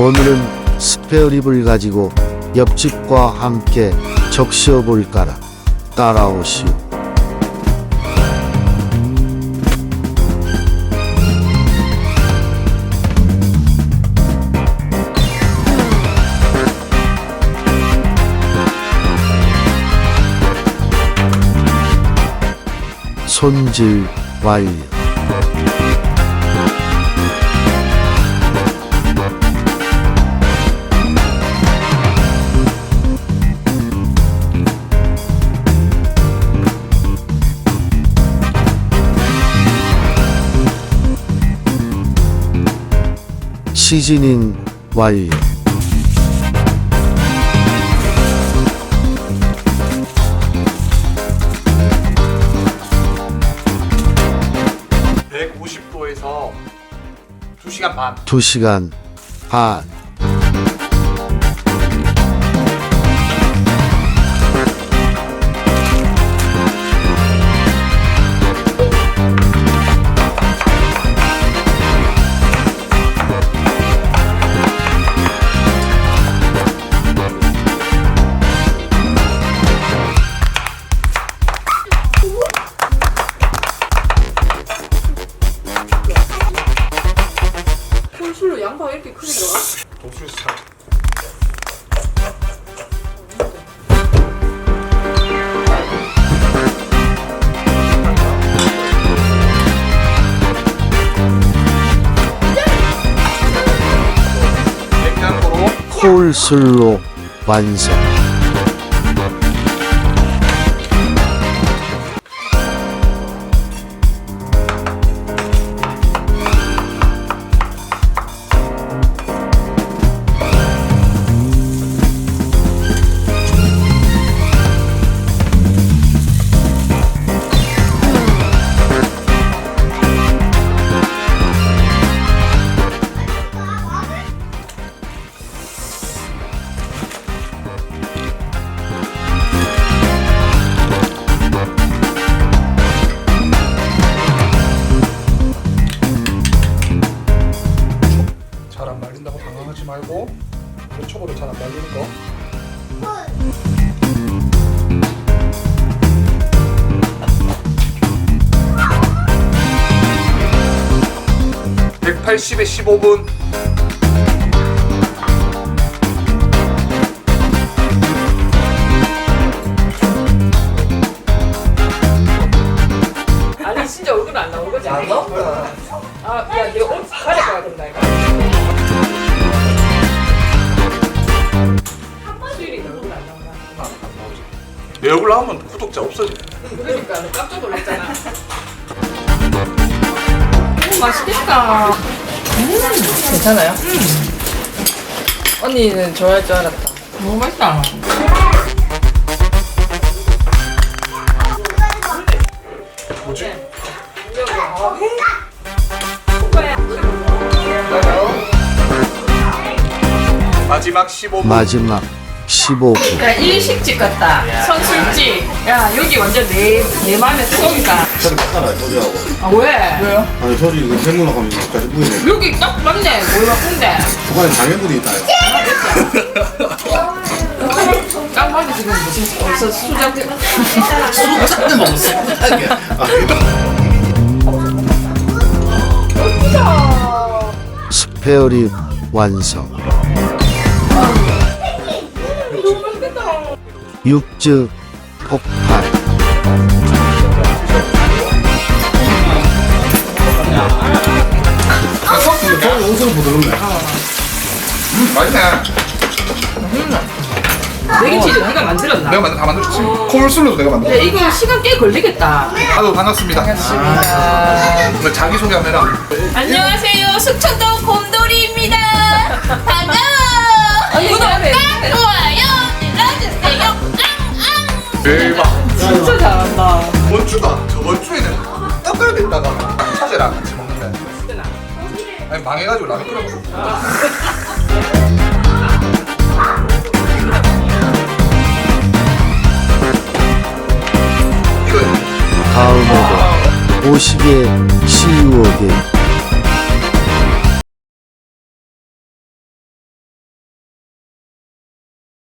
오늘은 스페어립을 가지고 옆집과 함께 적셔 볼까라. 따라오시오. 손질 완료. 시즈닝 완료. 백 150도에서 2시간 반 2시간 반. 양파가 이렇게 크게 들어가? 독수리살 콜슬로 완성. 잘 안 말린다고 당황하지 말고 그 촉으로 잘 안 말리는 거. (180에 15분) 내 얼굴 나오면 구독자 없어져 그러니까 너 깜짝 놀랐잖아. 오, 맛있겠다. 음, 괜찮아요? 언니는 좋아할 줄 알았다. 너무 맛있다. 뭐지? 마지막 15분 마지막 15분. 야, 일식집 같다. 선술집. 야, 여기 완전 내, 내 맘에 쏙이다. 저리 바꿔라 저리하고 아, 왜? 왜요? 아니 저리 그 생물학 하면 여기까지 보이네 여기 딱 맞네. 뭘 바꾼데? 중간에 장애물이 있다 딱 맞네. 지금 무슨, 어디서 수작. 수작대 먹었어 아 스페어립 완성. 육즙 폭발. 저는 옷을 부드럽네 맛있네 내게 진짜 네가 만들었나? 내가 만들 다 만들었지 콜슬로도 내가 야, 만들었지 이거 시간 꽤 걸리겠다. 아유 반갑습니다 반갑습니다 자기 소개 한번 해라 안녕하세요. 숙천동 곰돌이입니다. 반가워. 구독과 좋아요 눌러주세요. 대박. 진짜 잘한다. 저번 주가 저번 주에는 떡갈비 있다가 차제랑 같이 먹는데. 아니 망해가지고 라면 끓여 먹었어. 이거 다음으로 오시게 치유오게